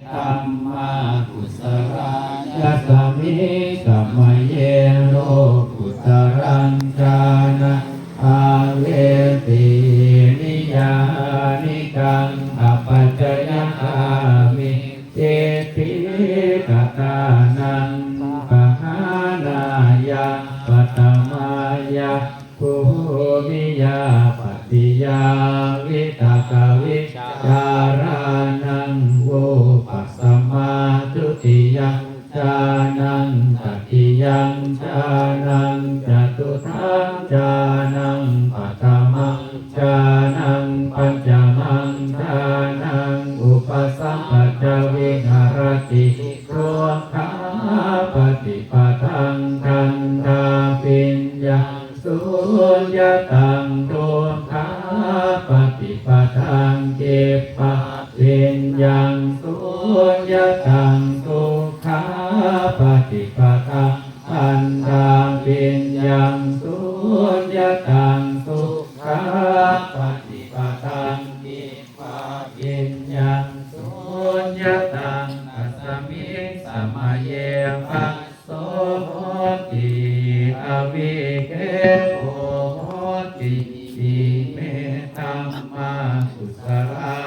ธรรมากุศลยัสมิสัมมเยโรกุตรังจานะอาเวตินิยานิกังอปัจจยคามิเจติกตานังปหานายาปัตมายาภูมิยาปฏิยาวิตากวิจารา ติยังจานังตติยังจานังจตุทังจานังปัตมังจานังปัญจมังจานังอุปสัมปจจวิหารติโรคาปฏิปทังทันทาปิญญาสุญญตังโดคาปฏิปทังเกปะปิญญัง ปฏิปทังทันทาปิญญังสุญญตังทุขาปฏิปทังเกปะปิญญังสุญญตังอัสมิสัมมาเยปะโสโหติอวิเกโหติอิเมตัมมาสุสรา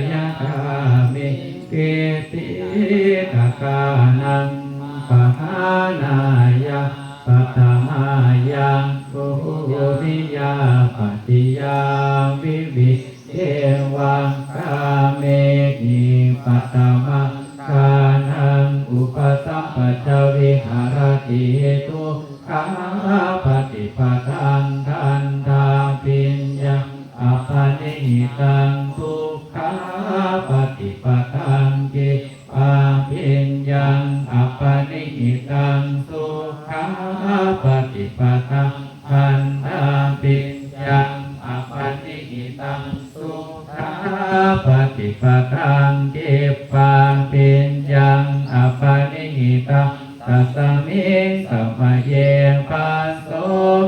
ปัจจยคามิเกติกกานังปหานายาปัตมายาภูมิยาปฏิยาวิวิเทวังกาเมหิปัตมังกานังอุปสัมปจวิหารติตุขาปฏิปทัง ทังเกปาปิญญังอปปนิหิตังสุขาปฏิปทังทันทาปิญญังอปปนิหิตังสุขาปฏิปทังเกปาปิญญังอปปนิหิตังตัสมิงสัมเยปัสโส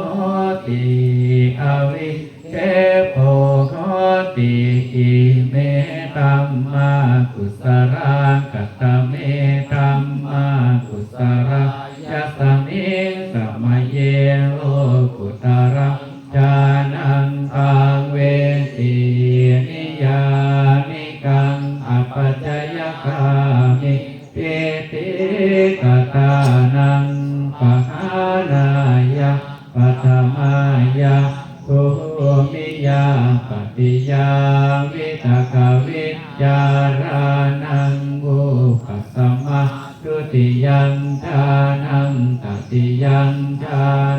โหติอวิ ติกตานังปะหานายาปัตมายาภูมิยาปฏิยาวิตากวิจารานังอุปัสมะตุติยังทานังตติยังทา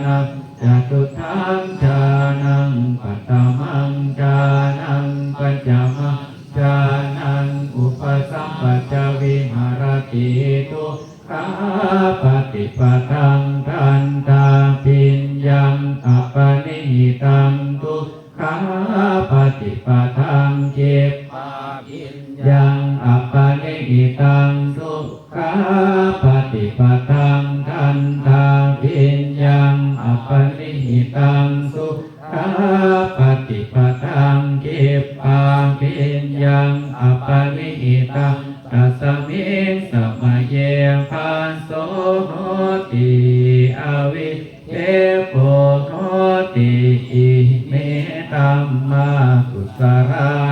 ปฏิปทังทันตาปิญญังอปนิตังทุกขาปฏิปทังเจปาปิญญังอปนิตังทุกขาปฏิปทังทันตาปิญญังอปนิตังทุกขาปฏิปทังเจปาปิญญังอปนิหิตัง ตัสสมิสัมาเยปัสโสโหติอวิเทโพโหติอิเมตัมมากุสรา